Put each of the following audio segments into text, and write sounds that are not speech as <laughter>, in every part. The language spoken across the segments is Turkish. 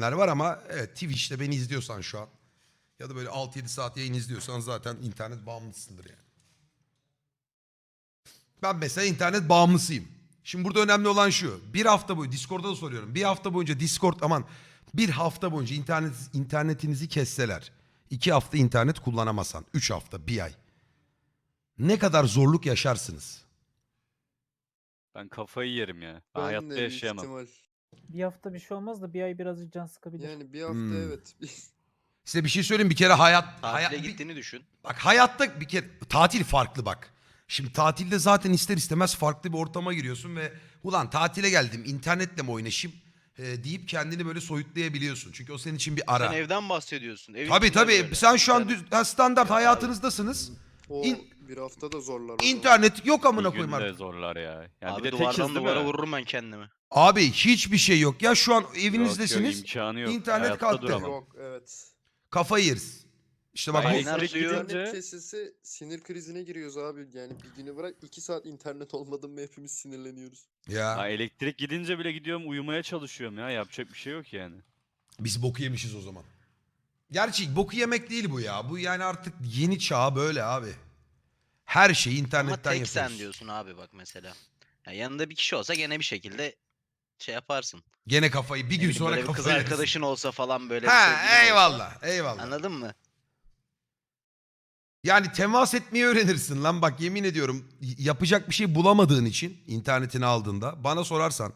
diyenler var ama evet Twitch'te beni izliyorsan şu an ya da böyle 6-7 saat yayın izliyorsan zaten internet bağımlısındır yani. Ben mesela internet bağımlısıyım. Şimdi burada önemli olan şu. Bir hafta boyu Discord'da da soruyorum. Bir hafta boyunca Discord aman bir hafta boyunca internet, internetinizi kesseler. iki hafta internet kullanamasan. Üç hafta, bir ay. Ne kadar zorluk yaşarsınız? Ben kafayı yerim ya. Ben Ben de hayatta büyük yaşayamam. ihtimal. Bir hafta bir şey olmaz da bir ay birazcık can sıkabilir. Yani bir hafta Hmm. evet. <laughs> Size bir şey söyleyeyim bir kere hayat... Tatile hayat bir- gittiğini düşün. Bak hayatta bir kere tatil farklı bak. Şimdi tatilde zaten ister istemez farklı bir ortama giriyorsun ve ulan tatile geldim internetle mi oynaşayım e, deyip kendini böyle soyutlayabiliyorsun. Çünkü o senin için bir ara. Sen evden bahsediyorsun. Evin Tabii tabii böyle. sen şu an düz, ha, standart hayatınızdasınız. O İn- bir hafta da zorlar. o zaman. İnternet yok amına Bir koyayım günde artık. zorlar ya. Yani Abi bir de duvardan tekiz değil duvara mi? vururum ben kendimi. Abi hiçbir şey yok. Ya şu an Yok, yok, evinizdesiniz imkanı yok. internet Hayatta kalktı. duramam. Yok evet. kafayı yeriz. İşte bak Ben bu, Aynen. suyu- İnternet kesilse sinir krizine giriyoruz abi. Yani bir günü bırak iki saat internet olmadı mı hepimiz sinirleniyoruz. ya Ha, elektrik gidince bile gidiyorum uyumaya çalışıyorum ya. Yapacak bir şey yok yani. biz boku yemişiz o zaman. Gerçi boku yemek değil bu ya. Bu yani artık yeni çağ böyle abi. Her şeyi Ama internetten tek sen yapıyoruz. diyorsun abi bak mesela. Ya yanında bir kişi olsa gene bir şekilde şey yaparsın. Gene kafayı bir gün sonra böyle bir kız yersin. arkadaşın olsa falan böyle bir Ha sevgilin olsa. eyvallah eyvallah. Anladın mı? Yani temas etmeyi öğrenirsin lan bak yemin ediyorum y- yapacak bir şey bulamadığın için internetini aldığında bana sorarsan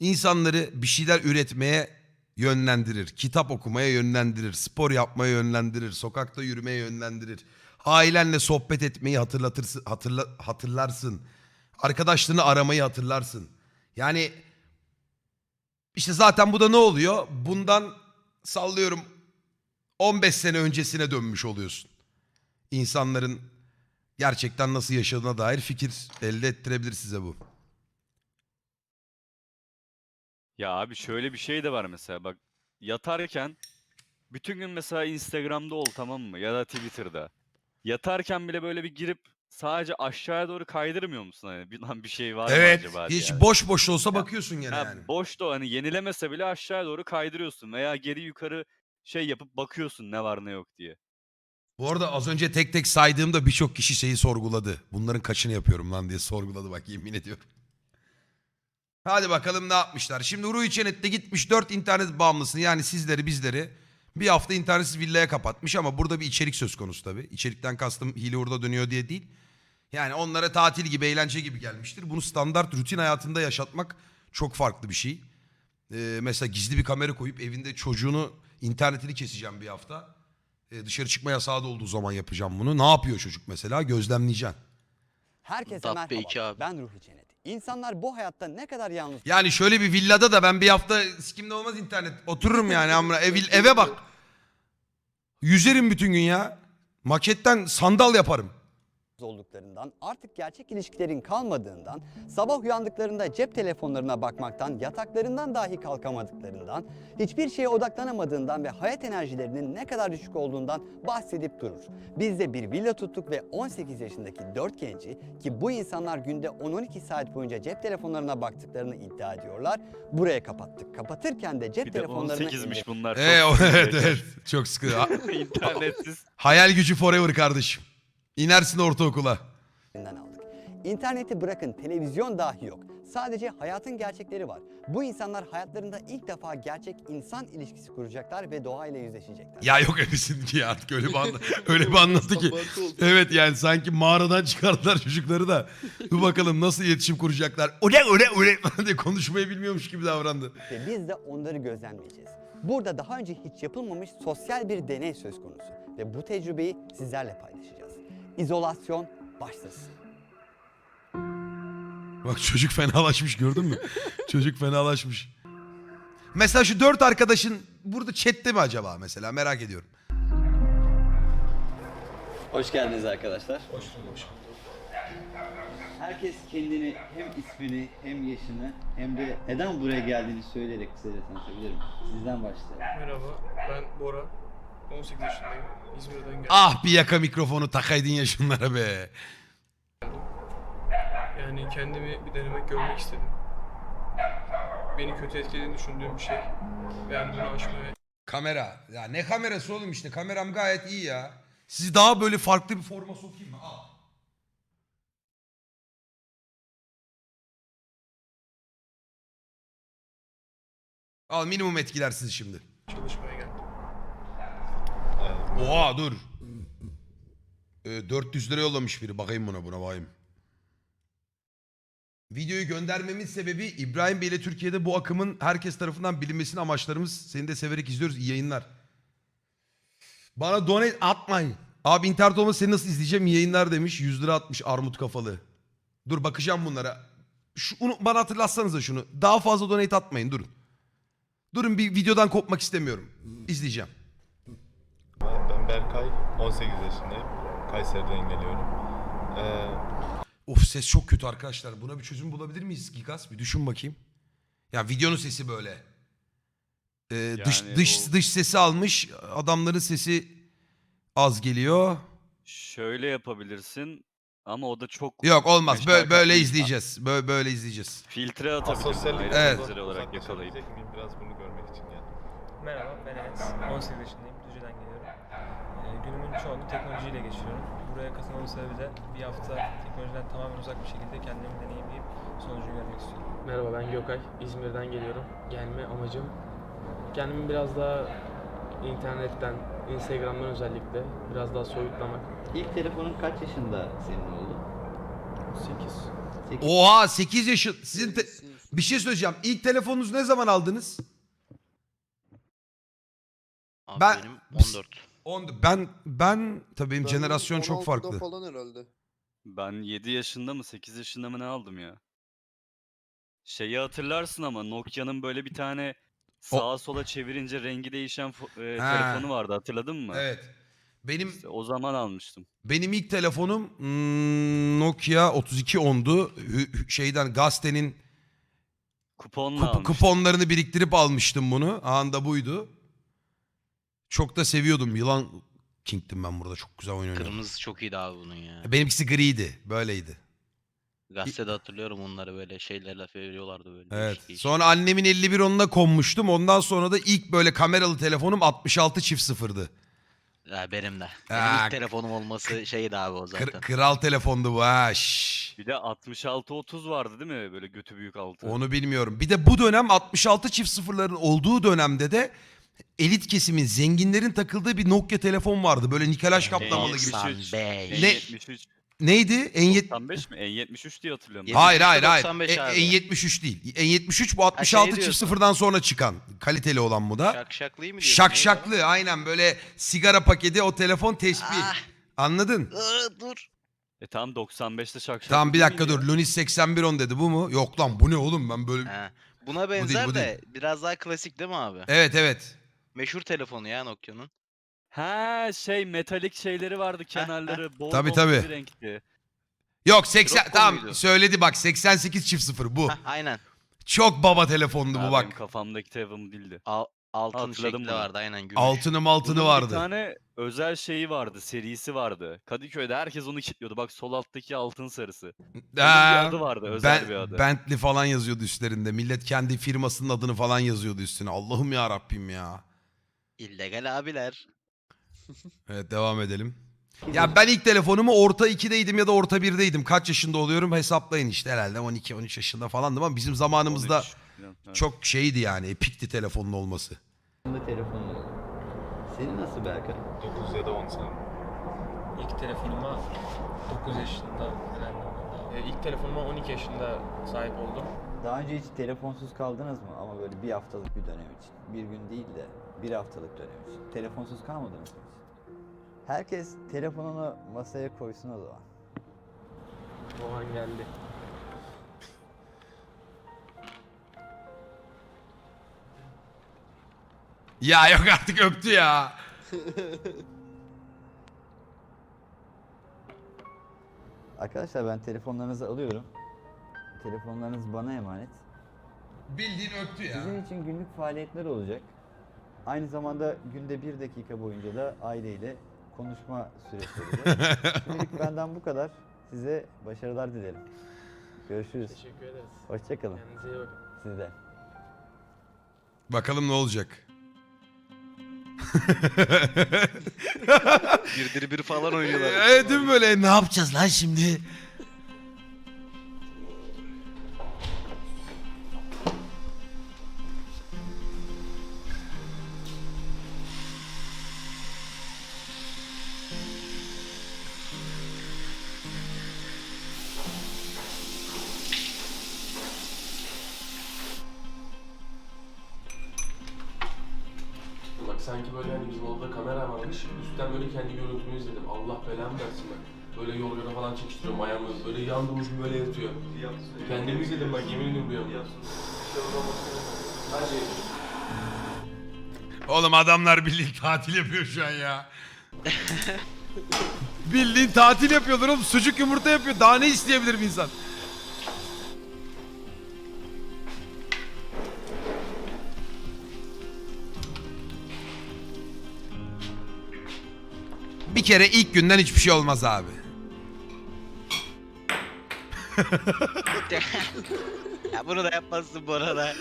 insanları bir şeyler üretmeye yönlendirir, kitap okumaya yönlendirir, spor yapmaya yönlendirir, sokakta yürümeye yönlendirir. Ailenle sohbet etmeyi hatırlatırsın, hatırla, hatırlarsın. Arkadaşlarını aramayı hatırlarsın. Yani işte zaten bu da ne oluyor? Bundan sallıyorum 15 sene öncesine dönmüş oluyorsun insanların gerçekten nasıl yaşadığına dair fikir elde ettirebilir size bu. Ya abi şöyle bir şey de var mesela bak yatarken bütün gün mesela Instagram'da ol tamam mı ya da Twitter'da. Yatarken bile böyle bir girip sadece aşağıya doğru kaydırmıyor musun hani bir, lan bir şey var mı Evet, acaba hiç diye. boş boş olsa bakıyorsun gene Ha, yani. boş da o, hani yenilemese bile aşağıya doğru kaydırıyorsun veya geri yukarı şey yapıp bakıyorsun ne var ne yok diye. Bu arada az önce tek tek saydığımda birçok kişi şeyi sorguladı. Bunların kaçını yapıyorum lan diye sorguladı bak yemin ediyorum. Hadi bakalım ne yapmışlar. Şimdi Ruhi Çenet'te gitmiş 4 internet bağımlısını yani sizleri bizleri bir hafta internetsiz villaya kapatmış ama burada bir içerik söz konusu tabii. İçerikten kastım hile orada dönüyor diye değil. Yani onlara tatil gibi, eğlence gibi gelmiştir. Bunu standart rutin hayatında yaşatmak çok farklı bir şey. Ee, mesela gizli bir kamera koyup evinde çocuğunu internetini keseceğim bir hafta. Ee, dışarı çıkma yasağı da olduğu zaman yapacağım bunu. Ne yapıyor çocuk mesela? Gözlemleyeceksin. Herkese Dabbe merhaba. iki abi. Ben Ruhi Cennet. İnsanlar bu hayatta ne kadar yalnız Yani şöyle bir villada da ben bir hafta sikimde olmaz internet. Otururum yani amına. Ev, eve bak. Yüzerim bütün gün ya. Maketten sandal yaparım. Olduklarından, artık gerçek ilişkilerin kalmadığından, sabah uyandıklarında cep telefonlarına bakmaktan, yataklarından dahi kalkamadıklarından, hiçbir şeye odaklanamadığından ve hayat enerjilerinin ne kadar düşük olduğundan bahsedip durur. Biz de bir villa tuttuk ve 18 yaşındaki 4 genci ki bu insanlar günde 10-12 saat boyunca cep telefonlarına baktıklarını iddia ediyorlar. Buraya kapattık. Kapatırken de cep Bir de telefonlarını 18'miş bunlar. Ee, sıkıntı evet evet. Çok sıkı. Ha- <laughs> <laughs> İnternetsiz. Hayal gücü forever kardeşim. İnersin ortaokula. aldık. İnterneti bırakın televizyon dahi yok. Sadece hayatın gerçekleri var. Bu insanlar hayatlarında ilk defa gerçek insan ilişkisi kuracaklar ve doğayla yüzleşecekler. Ya yok öylesin ki ya artık öyle bir, anla- <laughs> öyle bir anlattı ki. Evet yani sanki mağaradan çıkardılar çocukları da. Dur bakalım nasıl iletişim kuracaklar. Öyle öyle öyle diye konuşmayı bilmiyormuş gibi davrandı. Ve biz de onları gözlemleyeceğiz. Burada daha önce hiç yapılmamış sosyal bir deney söz konusu. Ve bu tecrübeyi sizlerle paylaşacağız. İzolasyon başlasın. Bak çocuk fenalaşmış gördün mü? <laughs> çocuk fenalaşmış. Mesela şu dört arkadaşın burada chatte mi acaba mesela merak ediyorum. Hoş geldiniz arkadaşlar. Hoş bulduk. Herkes kendini hem ismini hem yaşını hem de neden buraya geldiğini söyleyerek kısaca tanıtabilirim. Sizden başlayalım. Merhaba, ben Bora. 18 yaşındayım. İzmir'den geldim. Ah bir yaka mikrofonu takaydın ya şunlara be. Yani kendimi bir denemek görmek istedim. beni kötü etkilediğini düşündüğüm bir şey. Ben bunu aşmaya Kamera. Ya ne kamerası oğlum işte kameram gayet iyi ya. Sizi daha böyle farklı bir forma sokayım mı? Al. Al minimum etkiler sizi şimdi. çalışmaya geldim. Oha dur. Ee, 400 lira yollamış biri. Bakayım buna buna bakayım. Videoyu göndermemin sebebi İbrahim Bey ile Türkiye'de bu akımın herkes tarafından bilinmesini amaçlarımız. Seni de severek izliyoruz. İyi yayınlar. Bana donate atmayın. Abi internet olmasa seni nasıl izleyeceğim? İyi yayınlar demiş. 100 lira atmış armut kafalı. Dur bakacağım bunlara. Şu, onu, bana hatırlatsanıza şunu. Daha fazla donate atmayın durun. Durun bir videodan kopmak istemiyorum. İzleyeceğim. Ben Berkay, 18 yaşındayım. Kayseri'den geliyorum. Ee, Of ses çok kötü arkadaşlar. Buna bir çözüm bulabilir miyiz Gigas? Bir düşün bakayım. Ya videonun sesi böyle. Ee, dış Yani dış o- dış sesi almış. Adamların sesi az geliyor. Şöyle yapabilirsin ama o da çok Yok olmaz. Böyle böyle izleyeceğiz. Böyle böyle izleyeceğiz. filtre atabilirsin Evet. olarak yakalayıp. Biraz bunu görmek için geldim. Merhaba ben Enes. 18 yaşındayım. Çoğunu teknolojiyle geçiriyorum. Buraya katılmamın sebebi de bir hafta teknolojiden tamamen uzak bir şekilde kendimi deneyimleyip sonucu görmek istiyorum. Merhaba ben Gökay. İzmir'den geliyorum. Gelme amacım kendimi biraz daha internetten, Instagram'dan özellikle biraz daha soyutlamak. İlk telefonun kaç yaşında senin oldu? 8. 8. Oha 8 yaşın. Sizin te- bir şey söyleyeceğim. İlk telefonunuzu ne zaman aldınız? Abi Ben- benim 14. On, ben ben tabii benim Ben jenerasyon çok 16'da farklı. falan herhalde. Ben 7 yaşında mı 8 yaşında mı ne aldım ya? Şeyi hatırlarsın ama Nokia'nın böyle bir tane O- sağa sola çevirince rengi değişen fo- e, Ha. telefonu vardı hatırladın mı? Evet. Benim İşte o zaman almıştım. benim ilk telefonum hmm, Nokia 3210'du. Hü- hü- Şeyden gazetenin Kuponla Kup- almıştım. kuponlarını biriktirip almıştım bunu. Anında buydu. Çok da seviyordum. Yılan King'tim ben burada. Çok güzel oyun oynuyorum. Kırmızı çok iyiydi abi bunun ya. Benimkisi griydi. Böyleydi. Gazetede hatırlıyorum onları böyle şeylerle veriyorlardı böyle. Evet. değişik değişik. Sonra annemin 51 onuna konmuştum. Ondan sonra da ilk böyle kameralı telefonum 66 çift sıfırdı. Ya benim de. Benim Ha, ilk telefonum olması şeydi abi o Kır- zaten. kral telefondu bu ha. şş. Bir de 66-30 vardı değil mi? Böyle götü büyük altı. Onu bilmiyorum. Bir de bu dönem 66 çift sıfırların olduğu dönemde de elit kesimin, zenginlerin takıldığı bir Nokia telefon vardı. Böyle nikelaj kaplamalı gibi. 95. Ne- N73. Neydi? N7... 95 mi? N73 diye hatırlıyorum. ben. Hayır hayır hayır. 95 E- abi. N73 değil. N73 bu 66 çift diyorsun. sıfırdan sonra çıkan. Kaliteli olan bu da. Şak şaklıyı mı diyorsun? Şak neydi o? şaklı aynen böyle sigara paketi o telefon tespih. Ah, Anladın? dur. E tamam 95'te şak şak. Tamam bir değil dakika dur. Lunis 8110 dedi bu mu? Yok lan bu ne oğlum ben böyle... Ha. Buna benzer bu de biraz daha klasik değil mi abi? Evet evet. Meşhur telefonu ya Nokia'nın. Ha şey metalik şeyleri vardı kenarları bol Tabii, bol tabii. bir renkti. Yok 80 Rocco tamam muydu? söyledi bak 88 çift sıfır bu. Hah, aynen. Çok baba telefondu Ha, bu benim bak. kafamdaki telefon değildi. Al, altın Hatırladım şekli bunu. vardı aynen gümüş. Altını maltını Bunun vardı. Bir tane özel şeyi vardı, serisi vardı. Kadıköy'de herkes onu kilitliyordu. Bak sol alttaki altın sarısı. Onun bir adı vardı, özel bir adı. Bentley falan yazıyordu üstlerinde. Millet kendi firmasının adını falan yazıyordu üstüne. Allah'ım ya Rabbim ya. İllegal abiler. Evet devam edelim. Ya ben ilk telefonumu orta 2'deydim ya da orta 1'deydim. Kaç yaşında oluyorum hesaplayın işte herhalde 12-13 yaşında falandım ama bizim zamanımızda 13 falan, evet. çok şeydi yani epikti telefonun olması. yaşında telefonun. Senin nasıl Berkay? 9 ya da 10 sanırım. İlk telefonuma 9 yaşında falan. Ee, ilk telefonuma 12 yaşında sahip oldum. Daha önce hiç telefonsuz kaldınız mı? Ama böyle bir haftalık bir dönem için. Bir gün değil de bir haftalık dönem için. Telefonsuz kalmadınız mı hiç? Herkes telefonunu masaya koysun o zaman. O an geldi. Ya yok artık öptü ya. <laughs> Arkadaşlar ben telefonlarınızı alıyorum. Telefonlarınız bana emanet. Bildiğin öptü ya. Sizin için günlük faaliyetler olacak. Aynı zamanda günde bir dakika boyunca da aileyle konuşma süresi olacak. <laughs> Şimdilik benden bu kadar. Size başarılar dilerim. Görüşürüz. Teşekkür ederiz. Hoşçakalın. Kendinize iyi bakın. Siz de. Bakalım ne olacak. Birdiri bir falan oynuyorlar. <laughs> evet değil mi böyle? Ne yapacağız lan şimdi? Oğlum adamlar bildiğin tatil yapıyor şu an ya. <laughs> bildiğin tatil yapıyorlar oğlum. Sucuk yumurta yapıyor. Daha ne isteyebilir bir insan? Bir kere ilk günden hiçbir şey olmaz abi. <laughs> ya bunu da yapmazsın bu arada.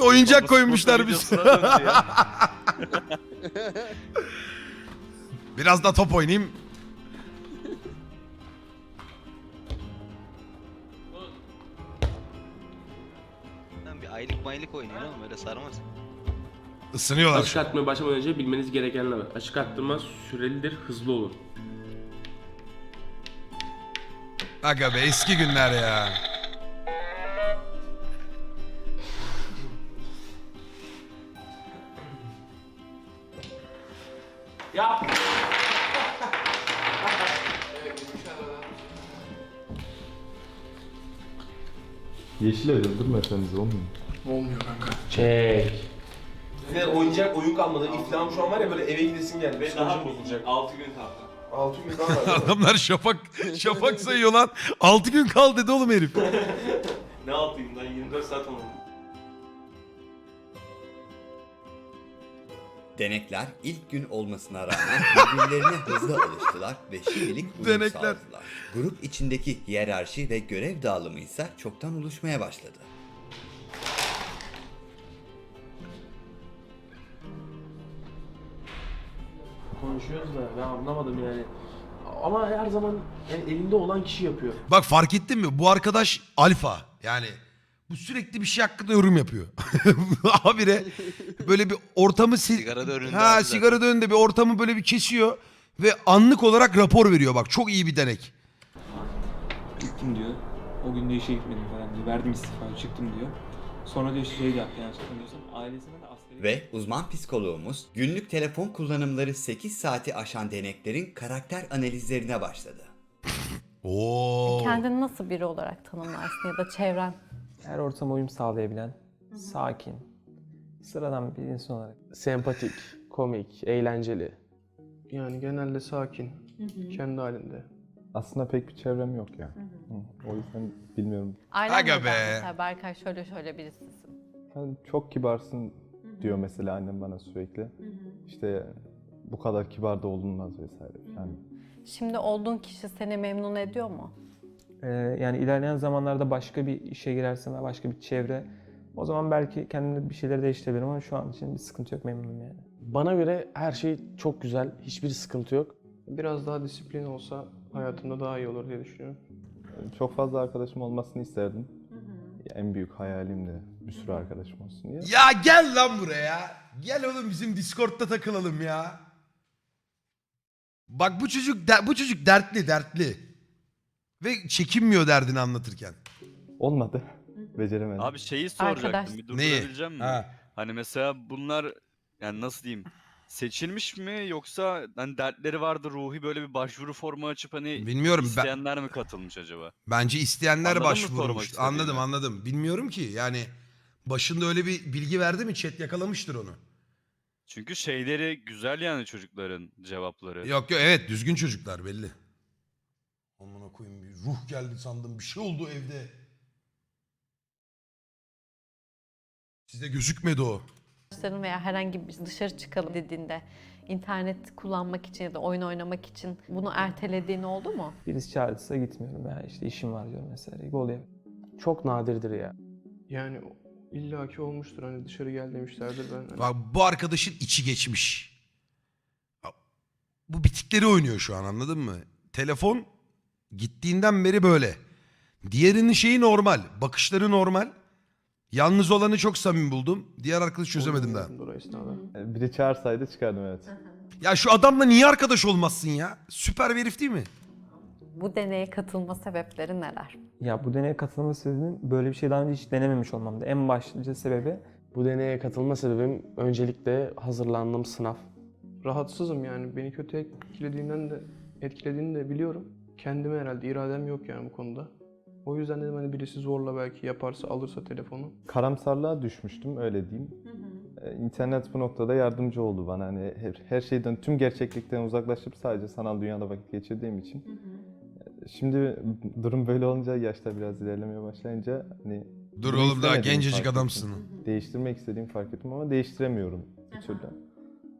Oyuncak koymuşlar bir ya. <laughs> Biraz da top oynayayım. Lan bir aylık maylık oynuyor oğlum öyle sarmaz. Isınıyorlar Açık arttırmaya başlamadan önce bilmeniz gerekenler var. Açık arttırma sürelidir, hızlı olur. Aga be eski günler ya. Ya! Yeşile öldürmeseniz olmuyor. Çek. Neler oyuncak oyun kalmadı. İflahım şu an var ya böyle eve gidesin geldi. Psikolojim bozulacak. 6 gün kaldı. 6 gün kaldı. <laughs> Adamlar şafak şafak sayıyor lan. 6 gün kal dedi oğlum herif. <laughs> ne 6 gün lan 24 saat oldu. Denekler ilk gün olmasına rağmen <laughs> birbirlerine hızlı alıştılar ve şimdilik uyum Denekler. sağladılar. Grup içindeki hiyerarşi ve görev dağılımı ise çoktan oluşmaya başladı. Konuşuyoruz da ben anlamadım yani. Ama her zaman yani elinde olan kişi yapıyor. Bak fark ettin mi? Bu arkadaş alfa. Yani bu sürekli bir şey hakkında yorum yapıyor. <laughs> Habire böyle bir ortamı sil- Sigara da önünde Ha abi zaten. sigara da önünde bir ortamı böyle bir kesiyor ve anlık olarak rapor veriyor bak. Çok iyi bir denek. Gittim diyor. O gün de işe gitmedim falan diyor. Verdim istifa çıktım diyor. Sonra diyor şey yaptı yani hatırlamıyorsam. Ailesine de askeri... Ve uzman psikoloğumuz günlük telefon kullanımları 8 saati aşan deneklerin karakter analizlerine başladı. <laughs> Oo. Kendini nasıl biri olarak tanımlarsın ya da çevren? Her ortama uyum sağlayabilen, sakin, sıradan bir insan olarak. Sempatik, komik, eğlenceli. Yani genelde sakin, kendi halinde. Aslında pek bir çevrem yok ya. O yüzden bilmiyorum. Ailen Aga neden be. mesela Berkay şöyle şöyle birisisin. Yani çok kibarsın diyor mesela annem bana sürekli. İşte bu kadar kibar da olunmaz vesaire. Yani Şimdi olduğun kişi seni memnun ediyor mu? Ee, yani ilerleyen zamanlarda başka bir işe girersem ve başka bir çevre o zaman belki kendimde bir şeyleri değiştirebilirim ama şu an için bir sıkıntı yok memnunum yani. Bana göre her şey çok güzel. Hiçbir sıkıntı yok. Biraz daha disiplin olsa hayatımda daha iyi olur diye düşünüyorum. çok fazla arkadaşım olmasını isterdim. En büyük hayalim de bir sürü arkadaşım olsun diye. Ya gel lan buraya. Gel oğlum bizim Discord'da takılalım ya. Bak bu çocuk de- bu çocuk dertli dertli. Ve çekinmiyor derdini anlatırken. Olmadı. Beceremedim. Abi şeyi soracaktım. Arkadaş. Bir Neyi? durdurabileceğim mi? Ha. Hani mesela bunlar yani nasıl diyeyim? Seçilmiş mi yoksa hani dertleri vardı ruhi böyle bir başvuru formu açıp hani Bilmiyorum ben isteyenler mi katılmış acaba? bence isteyenler Anladın mı sormak başvurmuş. istediğimi? Anladım anladım. Bilmiyorum ki yani başında öyle bir bilgi verdi mi chat yakalamıştır onu. Çünkü şeyleri güzel yani çocukların cevapları. Yok yok evet düzgün çocuklar belli. Amına koyayım bir ruh geldi sandım bir şey oldu evde. Size gözükmedi o. Arkadaşların veya herhangi bir dışarı çıkalım dediğinde internet kullanmak için ya da oyun oynamak için bunu ertelediğin oldu mu? Birisi çağırdıysa gitmiyorum veya işte işim var diyorum mesela gibi oluyor. Çok nadirdir ya. Yani İlla ki olmuştur hani dışarı gel demişlerdir ben. hani- Bak bu arkadaşın içi geçmiş. Bu bitikleri oynuyor şu an anladın mı? Telefon gittiğinden beri böyle. Diğerinin şeyi normal. Bakışları normal. Yalnız olanı çok samimi buldum. Diğer arkadaşı çözemedim daha. Oyun o esnada. Yani biri çağırsaydı çıkardım evet. Ya şu adamla niye arkadaş olmazsın ya? Süper bir herif değil mi? Bu deneye katılma sebepleri neler? Ya bu deneye katılma sebebim böyle bir şey daha önce hiç denememiş olmamdı. En başlıca sebebi bu deneye katılma sebebim öncelikle hazırlandığım sınav. Rahatsızım yani beni kötü etkilediğinden de etkilediğini de biliyorum. Kendime herhalde iradem yok yani bu konuda. O yüzden dedim hani birisi zorla belki yaparsa alırsa telefonu. Karamsarlığa düşmüştüm öyle diyeyim. Ee, İnternet bu noktada yardımcı oldu bana. Hani her, her şeyden, tüm gerçeklikten uzaklaşıp sadece sanal dünyada vakit geçirdiğim için. Ee, Şimdi durum böyle olunca, yaşta biraz ilerlemeye başlayınca hani Dur oğlum daha gencecik adamsın. ettim. Değiştirmek istediğimi fark ettim ama değiştiremiyorum bir türlü.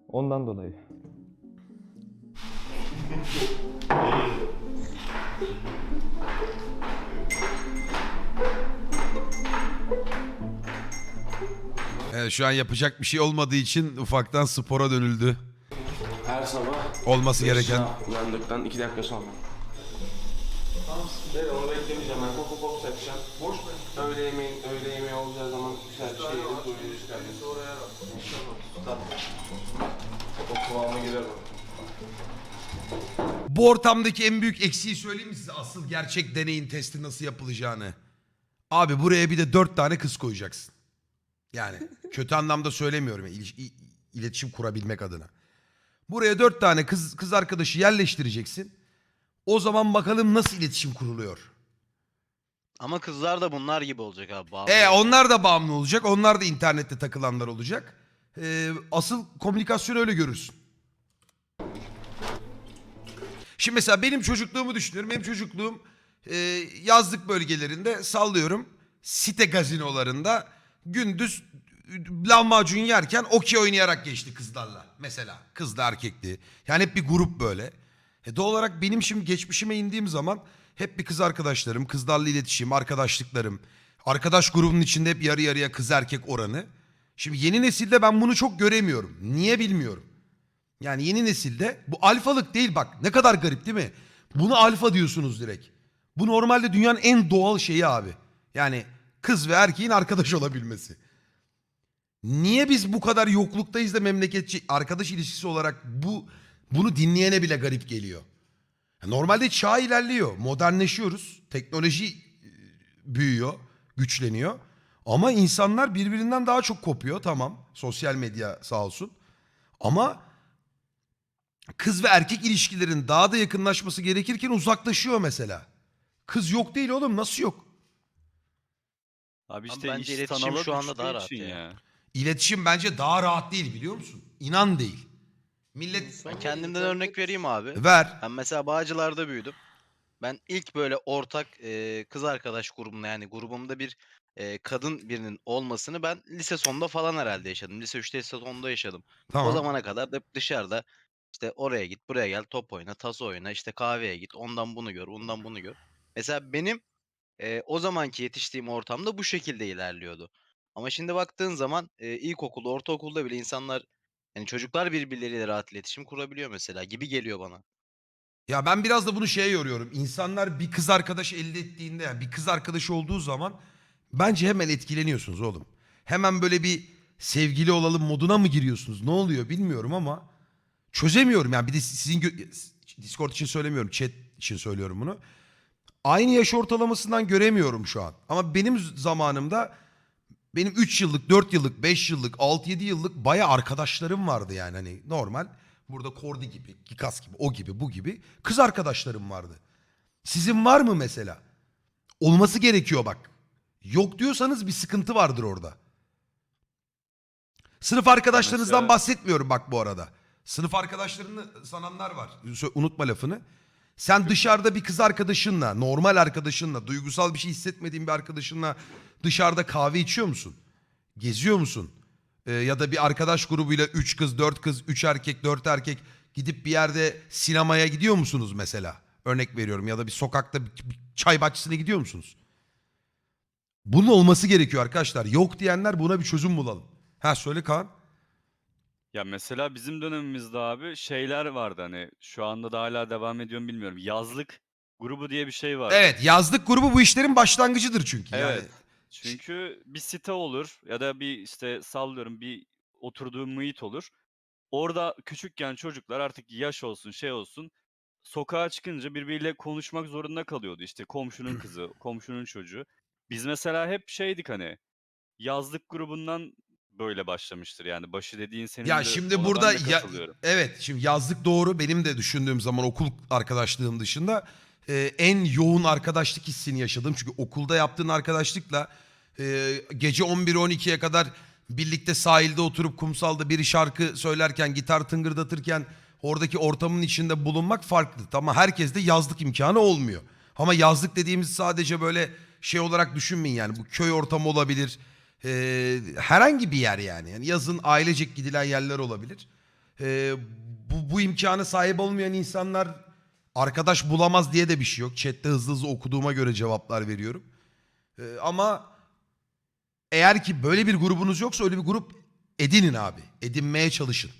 Ondan dolayı. <laughs> Evet, şu an yapacak bir şey olmadığı için ufaktan spora dönüldü. Her sabah Olması gereken. uyandıktan 2 dakika sonra. Tamam, ben onu beklemeyeceğim. Ben kok kok kok satacağım. Boş mu? Öğle yemeği, öğle yemeği olacağı zaman güzel bir şey yeriz, doyuruz çıkarız. Sonra Tamam. O kıvama girer o. Bu ortamdaki en büyük eksiği söyleyeyim mi size? Asıl gerçek deneyin testi nasıl yapılacağını. Abi buraya bir de dört tane kız koyacaksın. Yani kötü anlamda söylemiyorum. İliş- i- iletişim kurabilmek adına. Buraya dört tane kız kız arkadaşı yerleştireceksin. O zaman bakalım nasıl iletişim kuruluyor. Ama kızlar da bunlar gibi olacak abi. bağımlı E onlar da bağımlı olacak. Onlar da internette takılanlar olacak. Ee, asıl komünikasyonu öyle görürsün. Şimdi mesela benim çocukluğumu düşünüyorum. Benim çocukluğum e, yazlık bölgelerinde sallıyorum. Site gazinolarında gündüz lahmacun yerken okey oynayarak geçti kızlarla. Mesela kızla erkekli. Yani hep bir grup böyle. E doğal olarak benim şimdi geçmişime indiğim zaman hep bir kız arkadaşlarım, kızlarla iletişim, arkadaşlıklarım. Arkadaş grubunun içinde hep yarı yarıya kız erkek oranı. Şimdi yeni nesilde ben bunu çok göremiyorum. Niye bilmiyorum. Yani yeni nesilde bu alfalık değil bak. Ne kadar garip değil mi? Bunu alfa diyorsunuz direkt. Bu normalde dünyanın en doğal şeyi abi. Yani kız ve erkeğin arkadaş olabilmesi. Niye biz bu kadar yokluktayız da memleketçi arkadaş ilişkisi olarak bu bunu dinleyene bile garip geliyor. Normalde çağ ilerliyor. Modernleşiyoruz. Teknoloji e, büyüyor, güçleniyor. Ama insanlar birbirinden daha çok kopuyor tamam. Sosyal medya sağ olsun. Ama kız ve erkek ilişkilerin daha da yakınlaşması gerekirken uzaklaşıyor mesela. Kız yok değil oğlum nasıl yok? Abi işte bence iş iletişim sanala şu anda daha rahat için ya. İletişim bence daha rahat değil biliyor musun? İnan değil. Millet Ben kendimden örnek vereyim abi. ver. Ben mesela Bağcılar'da büyüdüm. Ben ilk böyle ortak e, kız arkadaş grubumda yani grubumda bir e, kadın birinin olmasını ben lise sonunda falan herhalde yaşadım. Lise 3'te lise sonunda yaşadım. Tamam. O zamana kadar da hep dışarıda işte oraya git buraya gel top oyna tas oyna işte kahveye git ondan bunu gör ondan bunu gör. Mesela benim e, o zamanki yetiştiğim ortamda bu şekilde ilerliyordu. Ama şimdi baktığın zaman e, ilkokulda ortaokulda bile insanlar yani çocuklar birbirleriyle rahat iletişim kurabiliyor mesela gibi geliyor bana. Ya ben biraz da bunu şeye yoruyorum. İnsanlar bir kız arkadaş elde ettiğinde yani bir kız arkadaşı olduğu zaman bence hemen etkileniyorsunuz oğlum. Hemen böyle bir sevgili olalım moduna mı giriyorsunuz? Ne oluyor bilmiyorum ama çözemiyorum yani bir de sizin Discord için söylemiyorum, chat için söylüyorum bunu. Aynı yaş ortalamasından göremiyorum şu an. Ama benim zamanımda benim 3 yıllık, 4 yıllık, 5 yıllık, 6-7 yıllık baya arkadaşlarım vardı yani hani normal. Burada Kordi gibi, Kikas gibi, o gibi, bu gibi kız arkadaşlarım vardı. Sizin var mı mesela? Olması gerekiyor bak. Yok diyorsanız bir sıkıntı vardır orada. Sınıf arkadaşlarınızdan bahsetmiyorum bak bu arada. Sınıf arkadaşlarını sananlar var. Unutma lafını. Sen dışarıda bir kız arkadaşınla, normal arkadaşınla, duygusal bir şey hissetmediğin bir arkadaşınla dışarıda kahve içiyor musun? Geziyor musun? Ee, ya da bir arkadaş grubuyla 3 kız, 4 kız, 3 erkek, 4 erkek gidip bir yerde sinemaya gidiyor musunuz mesela? Örnek veriyorum ya da bir sokakta bir bir çay bahçesine gidiyor musunuz? Bunun olması gerekiyor arkadaşlar. Yok diyenler buna bir çözüm bulalım. Ha söyle Kaan. Ya mesela bizim dönemimizde abi şeyler vardı hani şu anda da hala devam ediyor mu bilmiyorum. Yazlık grubu diye bir şey vardı. Evet yazlık grubu bu işlerin başlangıcıdır çünkü. Yani Evet. Çünkü bir site olur ya da bir işte sallıyorum bir oturduğu muhit olur. Orada küçükken çocuklar artık yaş olsun şey olsun sokağa çıkınca birbiriyle konuşmak zorunda kalıyordu. İşte komşunun <clears throat> kızı, komşunun çocuğu. Biz mesela hep şeydik hani yazlık grubundan böyle başlamıştır yani başı dediğin senin Ya de şimdi ona burada ben de ya- katılıyorum. evet şimdi yazlık doğru benim de düşündüğüm zaman okul arkadaşlığım dışında e, en yoğun arkadaşlık hissini yaşadım. Çünkü okulda yaptığın arkadaşlıkla e, gece 11-12'ye kadar birlikte sahilde oturup kumsalda biri şarkı söylerken gitar tıngırdatırken oradaki ortamın içinde bulunmak farklı. Ama herkeste yazlık imkanı olmuyor. Ama yazlık dediğimiz sadece böyle şey olarak düşünmeyin yani bu köy ortamı olabilir. E, herhangi bir yer yani. yani yazın ailecek gidilen yerler olabilir. Ee, bu, bu imkanı sahip olmayan insanlar arkadaş bulamaz diye de bir şey yok. Chat'te hızlı hızlı okuduğuma göre cevaplar veriyorum. Ee, ama eğer ki böyle bir grubunuz yoksa öyle bir grup edinin abi. Edinmeye çalışın.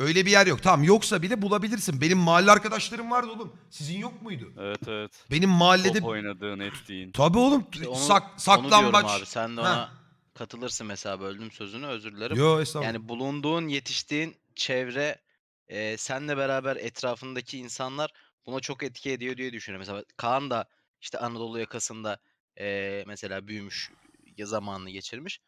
Öyle bir yer yok. Tamam yoksa bile bulabilirsin. Benim mahalle arkadaşlarım vardı oğlum. Sizin yok muydu? Evet evet. Benim mahallede... Top oynadığın ettiğin. Tabii oğlum. İşte onu- sak, Onu saklambaç. diyorum abi sen de Ha. ona katılırsın mesela böldüm sözünü özür dilerim. Yo estağfurullah. Yani bulunduğun, yetiştiğin çevre, e, senle beraber etrafındaki insanlar buna çok etki ediyor diye düşünüyorum. Mesela Kaan da işte Anadolu yakasında e, mesela büyümüş, ya zamanını geçirmiş.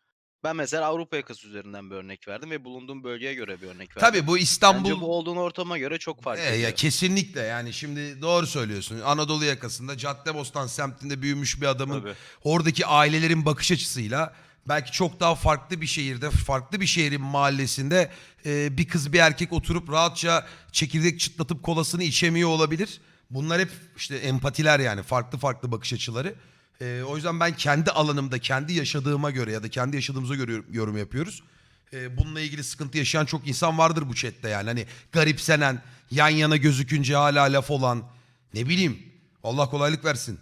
Ben mesela Avrupa yakası üzerinden bir örnek verdim ve bulunduğum bölgeye göre bir örnek verdim. Tabii bu İstanbul... Bence bu olduğun ortama göre çok fark E, ediyor. ya kesinlikle yani şimdi doğru söylüyorsun. Anadolu yakasında Caddebostan semtinde büyümüş bir adamın Tabii. oradaki ailelerin bakış açısıyla belki çok daha farklı bir şehirde, farklı bir şehrin mahallesinde e, bir kız bir erkek oturup rahatça çekirdek çıtlatıp kolasını içemiyor olabilir. Bunlar hep işte empatiler yani farklı farklı bakış açıları. E, o yüzden ben kendi alanımda, kendi yaşadığıma göre ya da kendi yaşadığımıza göre yorum yapıyoruz. E, bununla ilgili sıkıntı yaşayan çok insan vardır bu chatte yani. Hani garipsenen, yan yana gözükünce hala laf olan ne bileyim. Allah kolaylık versin.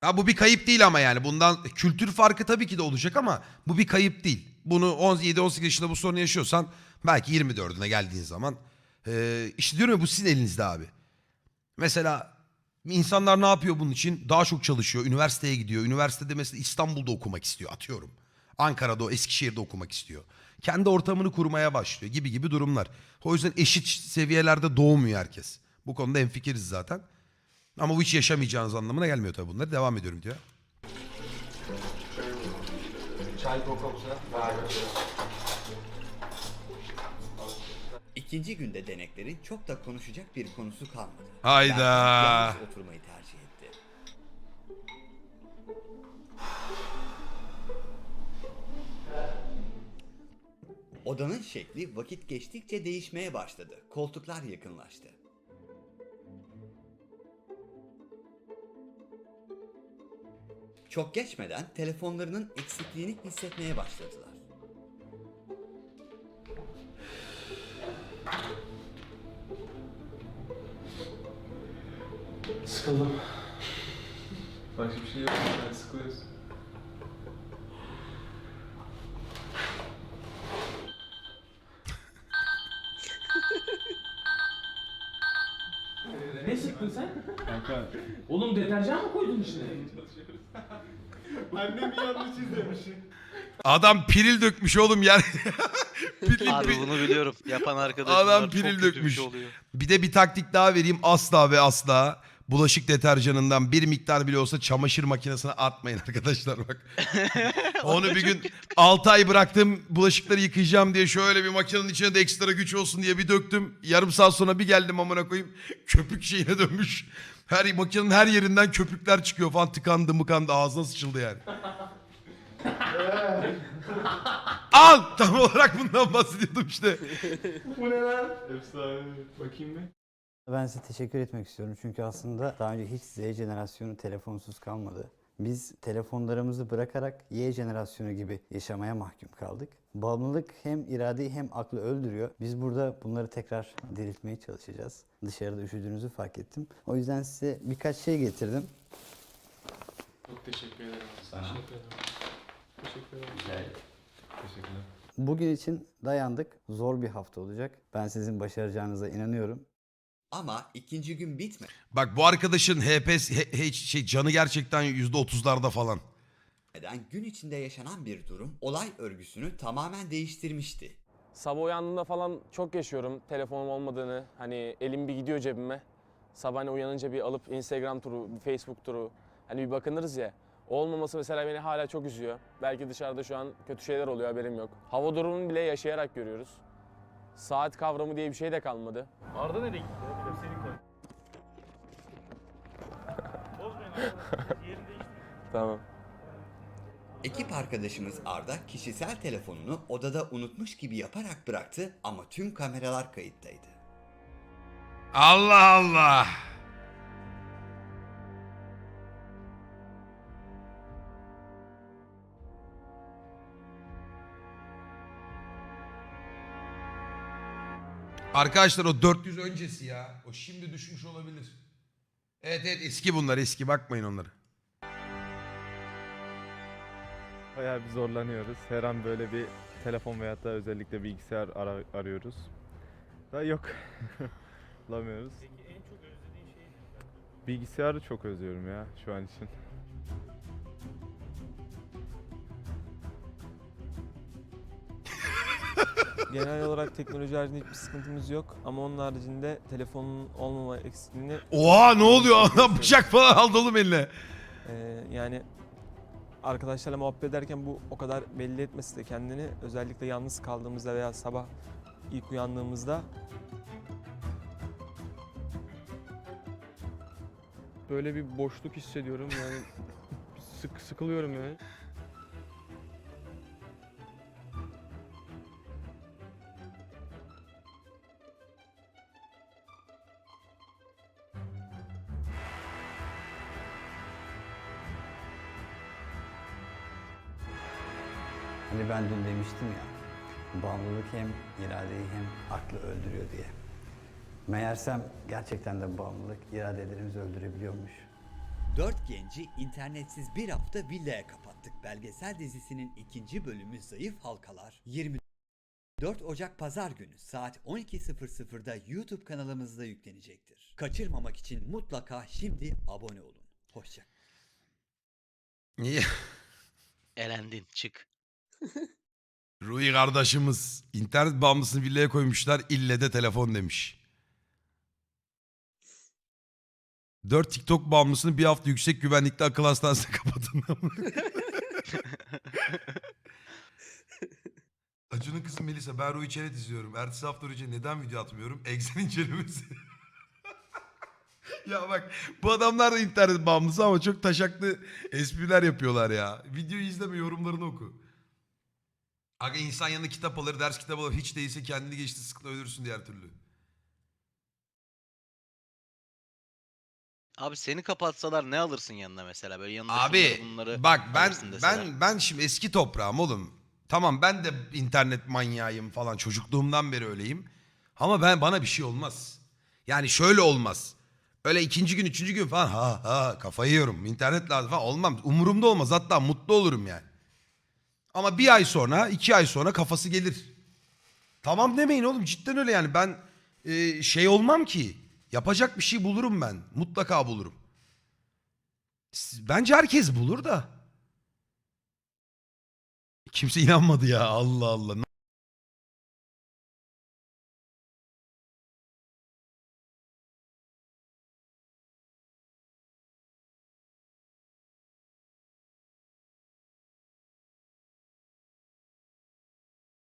Ha bu bir kayıp değil ama yani bundan kültür farkı tabii ki de olacak ama bu bir kayıp değil. Bunu 17-18 yaşında bu sorunu yaşıyorsan belki 24'üne geldiğin zaman e, işte diyorum ya bu sizin elinizde abi. Mesela insanlar ne yapıyor bunun için? Daha çok çalışıyor. Üniversiteye gidiyor. Üniversitede mesela İstanbul'da okumak istiyor atıyorum. Ankara'da, Eskişehir'de okumak istiyor. Kendi ortamını kurmaya başlıyor gibi gibi durumlar. O yüzden eşit seviyelerde doğmuyor herkes. Bu konuda hemfikiriz zaten. Ama bu hiç yaşamayacağınız anlamına gelmiyor tabii bunları. Devam ediyorum diyor. Çay kokumsa. İkinci günde deneklerin çok da konuşacak bir konusu kalmadı. Hayda. Yalnız oturmayı tercih etti. Odanın şekli vakit geçtikçe değişmeye başladı. Koltuklar yakınlaştı. Çok geçmeden telefonlarının eksikliğini hissetmeye başladılar. Sıkıldım. Başka bir şey yok. Ben sıkılıyorsun. <laughs> Ne sıktın sen? Kanka. Oğlum deterjan mı koydun içine? Adam piril dökmüş oğlum yer. <laughs> Piril- Abi bunu biliyorum. Yapan arkadaşlar Adam çok piril kötü bir dökmüş. şey oluyor. Bir de bir taktik daha vereyim. Asla ve asla bulaşık deterjanından bir miktar bile olsa çamaşır makinesine atmayın arkadaşlar bak. <laughs> Onu bir gün 6 ay bıraktım bulaşıkları yıkayacağım diye şöyle bir makinenin içine de ekstra güç olsun diye bir döktüm. Yarım saat sonra bir geldim amına koyayım köpük şeyine dönmüş. Her makinenin her yerinden köpükler çıkıyor falan tıkandı mıkandı ağzına sıçıldı yani. Al tam olarak bundan bahsediyordum işte. Bu ne lan? Efsane. Bakayım bir. Ben size teşekkür etmek istiyorum çünkü aslında daha önce hiç Z jenerasyonu telefonsuz kalmadı. Biz telefonlarımızı bırakarak Y jenerasyonu gibi yaşamaya mahkum kaldık. Bağımlılık hem iradeyi hem aklı öldürüyor. Biz burada bunları tekrar diriltmeye çalışacağız. Dışarıda üşüdüğünüzü fark ettim. O yüzden size birkaç şey getirdim. Çok teşekkür ederim. Sana. Teşekkür ederim. Teşekkür ederim. Rica ederim. Teşekkürler. Bugün için dayandık. Zor bir hafta olacak. Ben sizin başaracağınıza inanıyorum. Ama ikinci gün bitme. Bak bu arkadaşın HPS he- he- şey canı gerçekten %30'larda falan. Neden gün içinde yaşanan bir durum olay örgüsünü tamamen değiştirmişti. Sabah uyandığımda falan çok yaşıyorum telefonum olmadığını. Hani elim bir gidiyor cebime. Sabah hani uyanınca bir alıp Instagram turu, bir Facebook turu. Hani bir bakınırız ya. O Olmaması mesela beni hala çok üzüyor. Belki dışarıda şu an kötü şeyler oluyor haberim yok. Hava durumunu bile yaşayarak görüyoruz. Saat kavramı diye bir şey de kalmadı. Arda nereye gitti? Bir de seni koy. <laughs> Bozmayın. Yerini değiştir. Tamam. Ekip arkadaşımız Arda kişisel telefonunu odada unutmuş gibi yaparak bıraktı ama tüm kameralar kayıttaydı. Allah Allah. Arkadaşlar o 400 öncesi ya. O şimdi düşmüş olabilir. Evet evet eski bunlar eski bakmayın onlara. Bayağı bir zorlanıyoruz. Her an böyle bir telefon veyahut da özellikle bilgisayar ara- arıyoruz. Da yok. <laughs> Bulamıyoruz. Peki en çok özlediğin şey ne? Bilgisayarı çok özlüyorum ya şu an için. Genel olarak teknoloji haricinde hiçbir sıkıntımız yok ama onun haricinde telefonun olmama eksikliğini Oha ne oluyor? Adam <laughs> bıçak falan aldı oğlum eline. Ee, yani arkadaşlarla muhabbet ederken bu o kadar belli etmesi de kendini özellikle yalnız kaldığımızda veya sabah ilk uyandığımızda böyle bir boşluk hissediyorum yani sık sıkılıyorum yani. Ben dün demiştim ya, bağımlılık hem iradeyi hem aklı öldürüyor diye. Meğersem gerçekten de bağımlılık iradelerimizi öldürebiliyormuş. Dört genci internetsiz bir hafta villaya kapattık. Belgesel dizisinin ikinci bölümü Zayıf Halkalar 24 Ocak Pazar günü saat 12.00'da YouTube kanalımızda yüklenecektir. Kaçırmamak için mutlaka şimdi abone olun. Hoşça Niye? <laughs> Elendin çık. <laughs> Rui kardeşimiz internet bağımlısını villaya koymuşlar ille de telefon demiş. 4 TikTok bağımlısını bir hafta yüksek güvenlikli akıl hastanesine <laughs> kapatın. <laughs> Acun'un kızı Melisa ben Rui Çenet izliyorum. Ertesi hafta Rui Çenet neden video atmıyorum? Exen incelemesi. ya bak bu adamlar da internet bağımlısı ama çok taşaklı espriler yapıyorlar ya. Videoyu izleme yorumlarını oku. Aga insan yanına kitap alır, ders kitabı alır. Hiç değilse kendini geçti sıkla ölürsün diğer türlü. Abi seni kapatsalar ne alırsın yanına mesela böyle yanında Abi şunları bunları bak ben alırsın deseler. ben ben şimdi eski toprağım oğlum. Tamam ben de internet manyağıyım falan çocukluğumdan beri öyleyim. Ama ben bana bir şey olmaz. Yani şöyle olmaz. Öyle ikinci gün üçüncü gün falan ha ha kafayı yiyorum. İnternet lazım falan olmam. Umurumda olmaz hatta mutlu olurum yani. Ama bir ay sonra iki ay sonra kafası gelir. Tamam demeyin oğlum cidden öyle yani ben e, şey olmam ki. Yapacak bir şey bulurum ben. Mutlaka bulurum. Bence herkes bulur da. Kimse inanmadı ya Allah Allah.